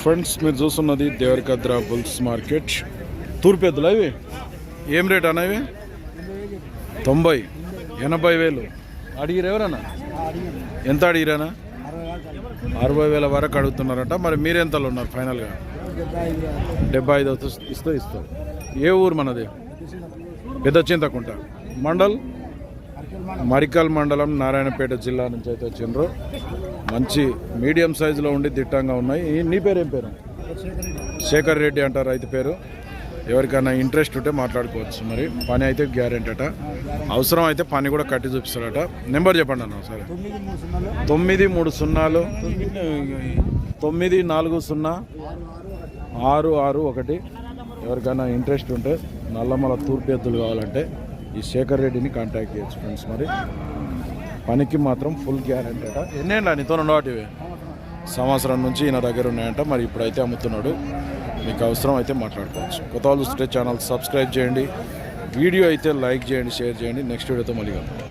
Friends మీరు చూస్తున్నది Devarakadra bulls market. తూర్పు ఎద్దులు అవి ఏం రేట్ అన్న ఇవి? తొంభై ఎనభై వేలు. అడిగిరు ఎవరన్నా? ఎంత అడిగిరానా అరవై వేల వరకు అడుగుతున్నారట. మరి మీరు ఎంతలో ఉన్నారు ఫైనల్గా? డెబ్బై ఐదు ఇస్తే ఇస్తాం. ఏ ఊరు మనది? పెద్ద చింతకుంట. మండల్? మరికల్ మండలం నారాయణపేట జిల్లా నుంచి అయితే వచ్చిండ్రు. మంచి మీడియం సైజులో ఉండి దిట్టంగా ఉన్నాయి. నీ పేరు ఏం పేరు? శేఖర్ రెడ్డి అంటారు రైతు పేరు. ఎవరికైనా ఇంట్రెస్ట్ ఉంటే మాట్లాడుకోవచ్చు. మరి పని అయితే గ్యారెంటీ అట. అవసరం అయితే పని కూడా కట్టి చూపిస్తాడట. నెంబర్ చెప్పండి అన్న సరే తొమ్మిది మూడు సున్నాలు. తొమ్మిది నాలుగు సున్నా. ఆరు ఆరు ఒకటి. ఎవరికైనా ఇంట్రెస్ట్ ఉంటే నల్లమల తూర్పు ఎద్దులు కావాలంటే ఈ శేఖర్ రెడ్డిని కాంటాక్ట్ చేయొచ్చు ఫ్రెండ్స్ మరి. పనికి మాత్రం ఫుల్ గ్యారంటీ అట. ఎన్నేండి నీతో ఉండవాటివి సంవత్సరం నుంచి ఈయన దగ్గర ఉన్నాయంట. మరి ఇప్పుడైతే అమ్ముతున్నాడు. మీకు అవసరం అయితే మాట్లాడుకోవచ్చు. కొత్త వాళ్ళు చూస్తే ఛానల్ సబ్స్క్రైబ్ చేయండి. వీడియో అయితే లైక్ చేయండి షేర్ చేయండి. నెక్స్ట్ వీడియోతో మళ్ళీ